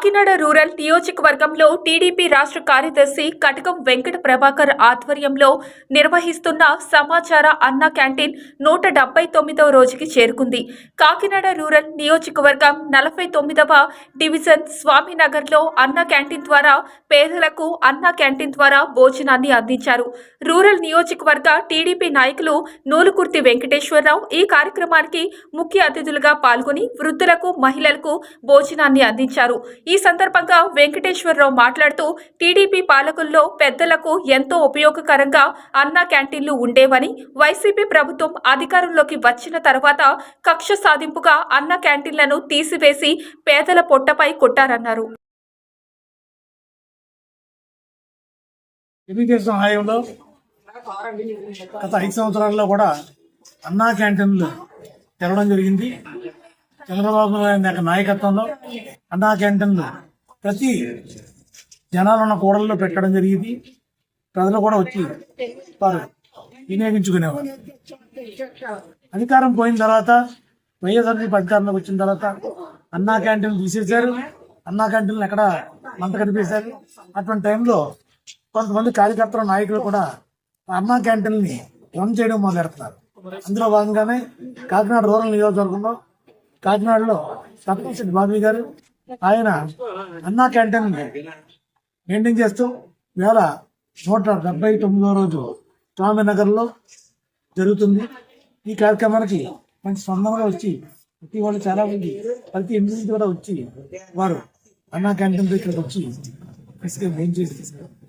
Kakinada rural నియోజకవర్గంలో TDP రాష్ట్ర కార్యదర్శి కటకం వెంకట ప్రభాకర్ ఆధ్వర్యంలో నిర్వహిస్తున్న సమాచార అన్న క్యాంటీన్ నూట డెబ్బై తొమ్మిదవ రోజుకి చేరుకుంది. కాకినాడ రూరల్ నియోజకవర్గం నలభై తొమ్మిదవ డివిజన్ స్వామినగర్లో అన్న క్యాంటీన్ ద్వారా పేదలకు అన్న క్యాంటీన్ ద్వారా భోజనాన్ని అందించారు. రూరల్ నియోజకవర్గ టీడీపీ నాయకులు నూలుకుర్తి వెంకటేశ్వరరావు ఈ కార్యక్రమానికి ముఖ్య అతిథులుగా పాల్గొని వృద్ధులకు మహిళలకు భోజనాన్ని అందించారు. ఈ సందర్భంగా వెంకటేశ్వరరావు మాట్లాడుతూ టీడీపీ పాలకుల్లో పెద్దలకు ఎంతో ఉపయోగకరంగా అన్న క్యాంటీన్లు ఉండేవని వైసీపీ ప్రభుత్వం అధికారంలోకి వచ్చిన తర్వాత కక్ష సాధింపుగా అన్న క్యాంటీన్లను తీసివేసి పేదల పొట్టపై కొట్టారన్నారు. తెలుగుదేశం హయాంలో గత ఐదు సంవత్సరాల్లో కూడా అన్నా క్యాంటీన్లు తెరవడం జరిగింది. చంద్రబాబు నాయుడు యొక్క నాయకత్వంలో అన్నా క్యాంటీన్లు ప్రతి జనాలు ఉన్న కూడల్లో పెట్టడం జరిగింది. ప్రజలు కూడా వచ్చి వారు వినియోగించుకునేవారు. అధికారం పోయిన తర్వాత వైఎస్ఆర్సీపీ అధికారంలోకి వచ్చిన తర్వాత అన్నా క్యాంటీన్లు తీసేశారు. అన్నా క్యాంటీన్లు ఎక్కడ మంట కనిపేశారు. అటువంటి టైంలో కొంతమంది కార్యకర్తల నాయకులు కూడా అన్నా క్యాంటీన్ని రన్ చేయడం మొదలెడుతున్నారు. అందులో భాగంగానే కాకినాడ రూరల్ నియోజకవర్గంలో కాకినాడలో సత్యశెట్టి మాధవి గారు ఆయన అన్నా క్యాంటీన్ మెయింటైన్ చేస్తూ వేల నూట డెబ్బై తొమ్మిదో రోజు స్వామినగర్లో జరుగుతుంది. ఈ కార్యక్రమానికి మంచి స్పందనగా వచ్చి ప్రతి వాళ్ళు చాలా మంది ప్రతి ఇంటి నుంచి కూడా వచ్చి వారు అన్నా క్యాంటీన్ దగ్గరికి వచ్చి తీసుకెళ్ళి ఏం చేసి తీసుకున్నారు